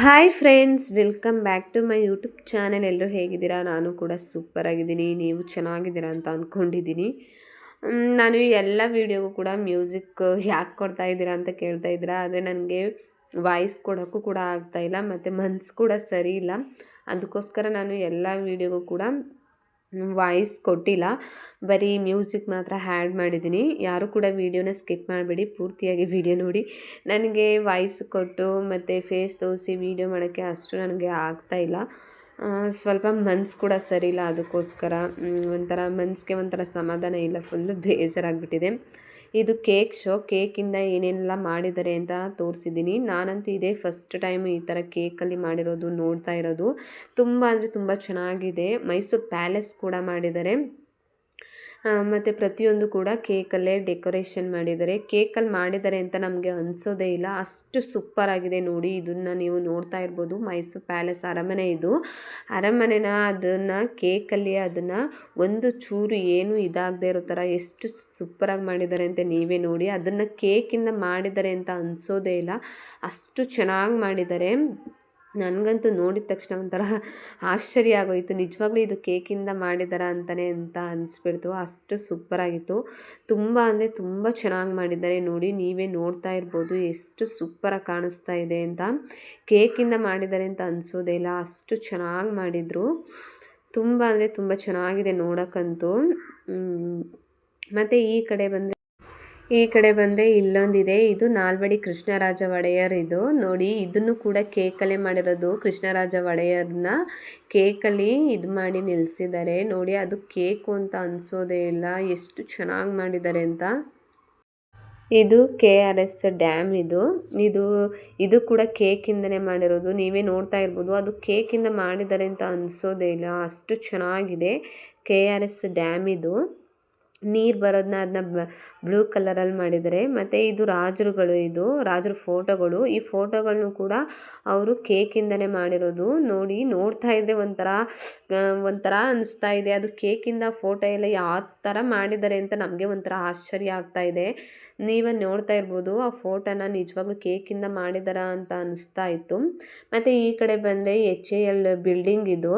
Hi friends, welcome back to my YouTube channel. ಎಲ್ಲರೂ ಹೇಗಿದ್ದೀರಾ? ನಾನು ಕೂಡ ಸೂಪರ್ ಆಗಿದ್ದೀನಿ. ನೀವು ಚೆನ್ನಾಗಿದ್ದೀರಾ ಅಂತ ಅಂದ್ಕೊಂಡಿದ್ದೀನಿ ನಾನು ಎಲ್ಲ ವೀಡಿಯೋಗೂ ಕೂಡ ಮ್ಯೂಸಿಕ್ ಯಾಕೆ ಕೊಡ್ತಾ ಇದ್ದೀರಾ ಅಂತ ಕೇಳ್ತಾ ಇದ್ದೀರಾ? ಆದರೆ ನನಗೆ ವಾಯ್ಸ್ ಕೊಡೋಕ್ಕೂ ಕೂಡ ಆಗ್ತಾಯಿಲ್ಲ ಮತ್ತು ಮನ್ಸು ಕೂಡ ಸರಿ ಇಲ್ಲ. ಅದಕ್ಕೋಸ್ಕರ ನಾನು ಎಲ್ಲ ವೀಡಿಯೋಗೂ ಕೂಡ ವಾಯ್ಸ್ ಕೊಟ್ಟಿಲ್ಲ. ಬರೀ ಮ್ಯೂಸಿಕ್ ಮಾತ್ರ ಹ್ಯಾಡ್ ಮಾಡಿದ್ದೀನಿ. ಯಾರು ಕೂಡ ವೀಡಿಯೋನ ಸ್ಕಿಪ್ ಮಾಡಬೇಡಿ. ಪೂರ್ತಿಯಾಗಿ ವೀಡಿಯೋ ನೋಡಿ. ನನಗೆ ವಾಯ್ಸ್ ಕೊಟ್ಟು ಮತ್ತು ಫೇಸ್ ತೋರಿಸಿ ವೀಡಿಯೋ ಮಾಡೋಕ್ಕೆ ಅಷ್ಟು ನನಗೆ ಆಗ್ತಾಯಿಲ್ಲ ಸ್ವಲ್ಪ ಮನ್ಸು ಕೂಡ ಸರಿ ಇಲ್ಲ ಅದಕ್ಕೋಸ್ಕರ. ಒಂಥರ ಮನಸ್ಸಿಗೆ ಒಂಥರ ಸಮಾಧಾನ ಇಲ್ಲ. ಫುಲ್ಲು ಬೇಜಾರಾಗ್ಬಿಟ್ಟಿದೆ. ಇದು ಕೇಕ್ ಶೋ. ಕೇಕಿಂದ ಏನೇನೆಲ್ಲ ಮಾಡಿದ್ದಾರೆ ಅಂತ ತೋರಿಸಿದ್ದೀನಿ. ನಾನಂತೂ ಇದೇ ಫಸ್ಟ್ ಟೈಮ್ ಈ ಥರ ಕೇಕಲ್ಲಿ ಮಾಡಿರೋದು, ನೋಡ್ತಾ ಇರೋದು. ತುಂಬ ಅಂದರೆ ತುಂಬ ಚೆನ್ನಾಗಿದೆ. ಮೈಸೂರು ಪ್ಯಾಲೇಸ್ ಕೂಡ ಮಾಡಿದ್ದಾರೆ. ಮತ್ತು ಪ್ರತಿಯೊಂದು ಕೂಡ ಕೇಕಲ್ಲೇ ಡೆಕೋರೇಷನ್ ಮಾಡಿದ್ದಾರೆ. ಕೇಕಲ್ಲಿ ಮಾಡಿದ್ದಾರೆ ಅಂತ ನಮಗೆ ಅನಿಸೋದೇ ಇಲ್ಲ. ಅಷ್ಟು ಸೂಪರ್ ಆಗಿದೆ ನೋಡಿ. ಇದನ್ನು ನೀವು ನೋಡ್ತಾ ಇರ್ಬೋದು. ಮೈಸೂರು ಪ್ಯಾಲೇಸ್ ಅರಮನೆ ಇದು. ಅರಮನೆನ ಅದನ್ನು, ಕೇಕಲ್ಲಿ ಅದನ್ನು ಒಂದು ಚೂರು ಏನು ಇದಾಗದೇ ಇರೋ ಥರ ಎಷ್ಟು ಸೂಪರಾಗಿ ಮಾಡಿದ್ದಾರೆ ಅಂತ ನೀವೇ ನೋಡಿ. ಅದನ್ನು ಕೇಕಿಂದ ಮಾಡಿದ್ದಾರೆ ಅಂತ ಅನಿಸೋದೇ ಇಲ್ಲ. ಅಷ್ಟು ಚೆನ್ನಾಗಿ ಮಾಡಿದ್ದಾರೆ. ನನಗಂತೂ ನೋಡಿದ ತಕ್ಷಣ ಒಂಥರ ಆಶ್ಚರ್ಯ ಆಗೋಯಿತು. ನಿಜವಾಗ್ಲೂ ಇದು ಕೇಕಿಂದ ಮಾಡಿದಾರ ಅಂತಲೇ ಅಂತ ಅನಿಸ್ಬಿಡ್ತು. ಅಷ್ಟು ಸೂಪರಾಗಿತ್ತು. ತುಂಬ ಅಂದರೆ ತುಂಬ ಚೆನ್ನಾಗಿ ಮಾಡಿದ್ದಾರೆ. ನೋಡಿ, ನೀವೇ ನೋಡ್ತಾ ಇರ್ಬೋದು ಎಷ್ಟು ಸೂಪರಾಗಿ ಕಾಣಿಸ್ತಾ ಇದೆ ಅಂತ. ಕೇಕಿಂದ ಮಾಡಿದ್ದಾರೆ ಅಂತ ಅನಿಸೋದೇ ಇಲ್ಲ. ಅಷ್ಟು ಚೆನ್ನಾಗಿ ಮಾಡಿದರು. ತುಂಬ ಅಂದರೆ ತುಂಬ ಚೆನ್ನಾಗಿದೆ ನೋಡೋಕ್ಕಂತೂ. ಮತ್ತು ಈ ಕಡೆ ಬಂದರೆ ಈ ಕಡೆ ಬಂದರೆ ಇಲ್ಲೊಂದಿದೆ. ಇದು ನಾಲ್ವಡಿ ಕೃಷ್ಣರಾಜ ಒಡೆಯರ್ ಇದು ನೋಡಿ, ಇದನ್ನು ಕೂಡ ಕೇಕಲ್ಲೇ ಮಾಡಿರೋದು ಕೃಷ್ಣರಾಜ ಒಡೆಯರ್ನ ಕೇಕಲ್ಲಿ ಇದು ಮಾಡಿ ನಿಲ್ಲಿಸಿದ್ದಾರೆ ನೋಡಿ, ಅದು ಕೇಕು ಅಂತ ಅನಿಸೋದೇ ಇಲ್ಲ. ಎಷ್ಟು ಚೆನ್ನಾಗಿ ಮಾಡಿದ್ದಾರೆ ಅಂತ. ಇದು ಕೆ ಆರ್ ಎಸ್ ಡ್ಯಾಮ್ ಇದು. ಇದು ಇದು ಕೂಡ ಕೇಕಿಂದನೇ ಮಾಡಿರೋದು. ನೀವೇ ನೋಡ್ತಾ ಇರ್ಬೋದು. ಅದು ಕೇಕಿಂದ ಮಾಡಿದ್ದಾರೆ ಅಂತ ಅನಿಸೋದೇ ಇಲ್ಲ. ಅಷ್ಟು ಚೆನ್ನಾಗಿದೆ. ಕೆ ಆರ್ ಎಸ್ ಡ್ಯಾಮ್ ಇದು. ನೀರು ಬರೋದನ್ನ ಅದನ್ನ ಬ್ಲೂ ಕಲರಲ್ಲಿ ಮಾಡಿದ್ದಾರೆ ಮತ್ತು ಇದು ರಾಜರುಗಳು ಇದು, ರಾಜರ ಫೋಟೋಗಳು ಈ ಫೋಟೋಗಳನ್ನು ಕೂಡ ಅವರು ಕೇಕಿಂದನೇ ಮಾಡಿರೋದು. ನೋಡಿ, ನೋಡ್ತಾ ಇದ್ದರೆ ಒಂಥರ ಒಂಥರ ಅನಿಸ್ತಾ ಇದೆ. ಅದು ಕೇಕಿಂದ ಫೋಟೋ ಎಲ್ಲ ಯಾವ ಥರ ಮಾಡಿದ್ದಾರೆ ಅಂತ ನಮಗೆ ಒಂಥರ ಆಶ್ಚರ್ಯ ಆಗ್ತಾ ಇದೆ. ನೀವೇ ನೋಡ್ತಾ ಇರ್ಬೋದು, ಆ ಫೋಟೋನ ನಿಜವಾಗ್ಲೂ ಕೇಕಿಂದ ಮಾಡಿದಾರ ಅಂತ ಅನಿಸ್ತಾ ಇತ್ತು. ಮತ್ತು ಈ ಕಡೆ ಬಂದರೆ ಎಚ್ ಎ ಎಲ್ ಬಿಲ್ಡಿಂಗ್ ಇದು.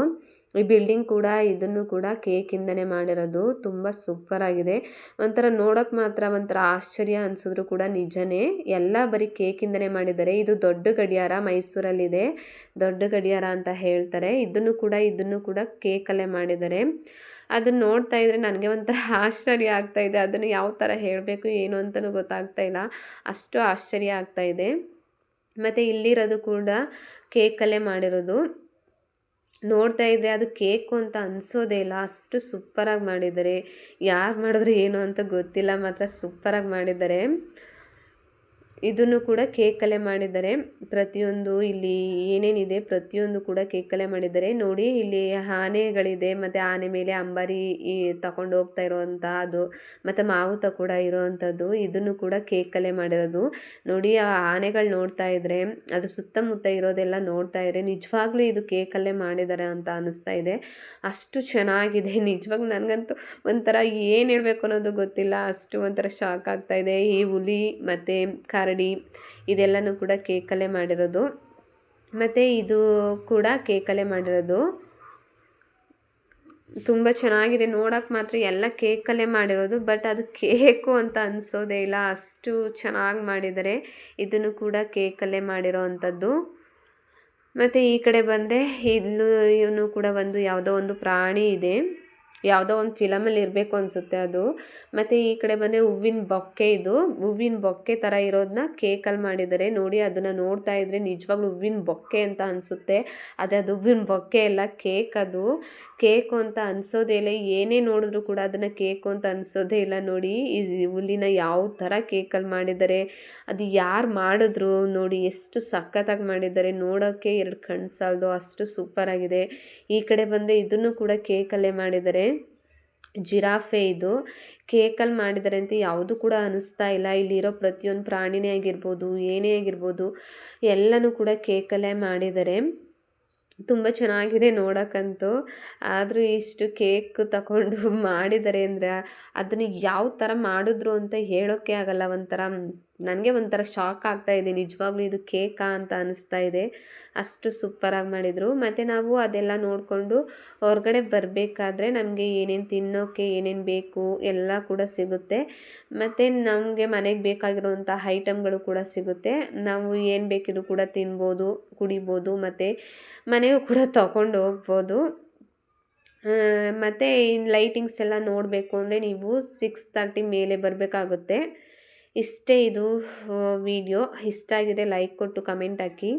ಈ ಬಿಲ್ಡಿಂಗ್ ಕೂಡ ಇದನ್ನು ಕೂಡ ಕೇಕಿಂದನೇ ಮಾಡಿರೋದು. ತುಂಬ ಸೂಪರಾಗಿದೆ ಒಂಥರ ನೋಡೋಕೆ ಮಾತ್ರ ಒಂಥರ ಆಶ್ಚರ್ಯ ಅನ್ಸಿದ್ರು ಕೂಡ ನಿಜನೇ. ಎಲ್ಲ ಬರೀ ಕೇಕಿಂದನೇ ಮಾಡಿದ್ದಾರೆ. ಇದು ದೊಡ್ಡ ಗಡಿಯಾರ ಮೈಸೂರಲ್ಲಿದೆ. ದೊಡ್ಡ ಗಡಿಯಾರ ಅಂತ ಹೇಳ್ತಾರೆ. ಇದನ್ನು ಕೂಡ ಇದನ್ನು ಕೂಡ ಕೇಕಲ್ಲೇ ಮಾಡಿದ್ದಾರೆ. ಅದನ್ನ ನೋಡ್ತಾ ಇದ್ರೆ ನನಗೆ ಒಂಥರ ಆಶ್ಚರ್ಯ ಆಗ್ತಾ ಇದೆ. ಅದನ್ನು ಯಾವ ಥರ ಹೇಳಬೇಕು, ಏನು ಅಂತಲೂ ಗೊತ್ತಾಗ್ತಾ ಇಲ್ಲ. ಅಷ್ಟು ಆಶ್ಚರ್ಯ ಆಗ್ತಾ ಇದೆ. ಮತ್ತು ಇಲ್ಲಿರೋದು ಕೂಡ ಕೇಕಲ್ಲೇ ಮಾಡಿರೋದು. ನೋಡ್ತಾ ಇದ್ದರೆ ಅದು ಕೇಕು ಅಂತ ಅನಿಸೋದೇ ಇಲ್ಲ. ಅಷ್ಟು ಸೂಪರಾಗಿ ಮಾಡಿದ್ದಾರೆ. ಯಾರು ಮಾಡಿದ್ರು ಏನು ಅಂತ ಗೊತ್ತಿಲ್ಲ. ಮಾತ್ರ ಸೂಪರಾಗಿ ಮಾಡಿದ್ದಾರೆ. ಇದನ್ನು ಕೂಡ ಕೇಕಲ್ಲೇ ಮಾಡಿದ್ದಾರೆ. ಪ್ರತಿಯೊಂದು ಇಲ್ಲಿ ಏನೇನಿದೆ ಪ್ರತಿಯೊಂದು ಕೂಡ ಕೇಕಲ್ಲೇ ಮಾಡಿದ್ದಾರೆ. ನೋಡಿ, ಇಲ್ಲಿ ಆನೆಗಳಿದೆ, ಮತ್ತು ಆನೆ ಮೇಲೆ ಅಂಬಾರಿ ಈ ತಗೊಂಡು ಹೋಗ್ತಾ ಇರೋವಂಥ ಅದು ಮತ್ತು ಮಾವುತ ಕೂಡ ಇರೋವಂಥದ್ದು ಇದನ್ನು ಕೂಡ ಕೇಕಲ್ಲೇ ಮಾಡಿರೋದು. ನೋಡಿ, ಆ ಆನೆಗಳು ನೋಡ್ತಾ ಇದ್ದರೆ ಅದು ಸುತ್ತಮುತ್ತ ಇರೋದೆಲ್ಲ ನೋಡ್ತಾ ಇದ್ರೆ, ನಿಜವಾಗ್ಲೂ ಇದು ಕೇಕಲ್ಲೇ ಮಾಡಿದ್ದಾರೆ ಅಂತ ಅನ್ನಿಸ್ತಾ ಇದೆ. ಅಷ್ಟು ಚೆನ್ನಾಗಿದೆ. ನಿಜವಾಗ್ಲೂ ನನಗಂತೂ ಒಂಥರ ಏನು ಹೇಳಬೇಕು ಅನ್ನೋದು ಗೊತ್ತಿಲ್ಲ. ಅಷ್ಟು ಒಂಥರ ಶಾಕ್ ಆಗ್ತಾಯಿದೆ ಈ ಹುಲಿ ಮತ್ತು ಕರಡಿ ಇದೆಲ್ಲನೂ ಕೂಡ ಕೇಕಲ್ಲೇ ಮಾಡಿರೋದು. ಮತ್ತು ಇದು ಕೂಡ ಕೇಕಲ್ಲೇ ಮಾಡಿರೋದು. ತುಂಬ ಚೆನ್ನಾಗಿದೆ. ನೋಡೋಕೆ ಮಾತ್ರ ಎಲ್ಲ ಕೇಕಲ್ಲೇ ಮಾಡಿರೋದು, ಬಟ್ ಅದು ಕೇಕು ಅಂತ ಅನಿಸೋದೇ ಇಲ್ಲ. ಅಷ್ಟು ಚೆನ್ನಾಗಿ ಮಾಡಿದ್ದಾರೆ. ಇದನ್ನು ಕೂಡ ಕೇಕಲ್ಲೇ ಮಾಡಿರೋ ಅಂಥದ್ದು. ಮತ್ತು ಈ ಕಡೆ ಬಂದರೆ ಇಲ್ಲೂ ಇವನು ಕೂಡ ಒಂದು ಯಾವುದೋ ಒಂದು ಪ್ರಾಣಿ ಇದೆ. ಯಾವುದೋ ಒಂದು ಫಿಲಮಲ್ಲಿ ಇರಬೇಕು ಅನಿಸುತ್ತೆ ಅದು. ಮತ್ತು ಈ ಕಡೆ ಬಂದರೆ ಹೂವಿನ ಬೊಕ್ಕೆ ಇದು. ಹೂವಿನ ಬೊಕ್ಕೆ ಥರ ಇರೋದನ್ನ ಕೇಕಲ್ಲಿ ಮಾಡಿದ್ದಾರೆ ನೋಡಿ ಅದನ್ನು ನೋಡ್ತಾ ಇದ್ರೆ ನಿಜವಾಗ್ಲೂ ಹೂವಿನ ಬೊಕ್ಕೆ ಅಂತ ಅನಿಸುತ್ತೆ. ಆದರೆ ಅದು ಹೂವಿನ ಬೊಕ್ಕೆ ಎಲ್ಲ ಕೇಕ್ ಅದು. ಕೇಕು ಅಂತ ಅನಿಸೋದೇ ಇಲ್ಲ. ಏನೇ ನೋಡಿದ್ರು ಕೂಡ ಅದನ್ನು ಕೇಕು ಅಂತ ಅನಿಸೋದೇ ಇಲ್ಲ. ನೋಡಿ, ಈ ಹುಲ್ಲಿನ ಯಾವ ಥರ ಕೇಕಲ್ಲಿ ಮಾಡಿದ್ದಾರೆ ಅದು ಯಾರು ಮಾಡಿದ್ರು ನೋಡಿ, ಎಷ್ಟು ಸಖತ್ತಾಗಿ ಮಾಡಿದ್ದಾರೆ ನೋಡೋಕ್ಕೆ ಎರಡು ಕಣ್ಣು ಸಾಲದು. ಅಷ್ಟು ಸೂಪರಾಗಿದೆ ಈ ಕಡೆ ಬಂದರೆ ಇದನ್ನು ಕೂಡ ಕೇಕಲ್ಲೇ ಮಾಡಿದ್ದಾರೆ ಜಿರಾಫೆ ಇದು. ಕೇಕಲ್ಲಿ ಮಾಡಿದ್ದಾರೆ ಅಂತ ಯಾವುದು ಕೂಡ ಅನಿಸ್ತಾ ಇಲ್ಲ. ಇಲ್ಲಿರೋ ಪ್ರತಿಯೊಂದು ಪ್ರಾಣಿನೇ ಆಗಿರ್ಬೋದು, ಏನೇ ಆಗಿರ್ಬೋದು, ಎಲ್ಲನೂ ಕೂಡ ಕೇಕಲ್ಲೇ ಮಾಡಿದ್ದಾರೆ ತುಂಬ ಚೆನ್ನಾಗಿದೆ ನೋಡೋಕ್ಕಂತೂ. ಆದರೂ ಇಷ್ಟು ಕೇಕ್ ತಗೊಂಡು ಮಾಡಿದ್ದಾರೆ ಅಂದರೆ ಅದನ್ನು ಯಾವ ಥರ ಮಾಡಿದ್ರು ಅಂತ ಹೇಳೋಕ್ಕೆ ಆಗಲ್ಲ. ಒಂಥರ ನನಗೆ ಒಂಥರ ಶಾಕ್ ಆಗ್ತಾ ಇದೆ. ನಿಜವಾಗ್ಲೂ ಇದು ಕೇಕಾ ಅಂತ ಅನಿಸ್ತಾ ಇದೆ. ಅಷ್ಟು ಸೂಪರಾಗಿ ಮಾಡಿದರು. ಮತ್ತು ನಾವು ಅದೆಲ್ಲ ನೋಡಿಕೊಂಡು ಹೊರಗಡೆ ಬರಬೇಕಾದ್ರೆ ನಮಗೆ ಏನೇನು ತಿನ್ನೋಕ್ಕೆ ಏನೇನು ಬೇಕು ಎಲ್ಲ ಕೂಡ ಸಿಗುತ್ತೆ. ಮತ್ತು ನಮಗೆ ಮನೆಗೆ ಬೇಕಾಗಿರುವಂಥ ಐಟಮ್ಗಳು ಕೂಡ ಸಿಗುತ್ತೆ. ನಾವು ಏನು ಬೇಕಿದ್ರೂ ಕೂಡ ತಿನ್ಬೋದು, ಕುಡಿಬೋದು, ಮತ್ತು ಮನೆಗೂ ಕೂಡ ತಗೊಂಡು ಹೋಗ್ಬೋದು. ಮತ್ತು ಇನ್ನು ಲೈಟಿಂಗ್ಸ್ ಎಲ್ಲ ನೋಡಬೇಕು ಅಂದರೆ ನೀವು ಸಿಕ್ಸ್ ತರ್ಟಿ ಮೇಲೆ ಬರಬೇಕಾಗುತ್ತೆ. ಇಷ್ಟೇ ಇದು ವಿಡಿಯೋ ಇಷ್ಟ ಆಗಿದೆ ಲೈಕ್ ಕೊಟ್ಟು ಕಮೆಂಟ್ ಹಾಕಿ.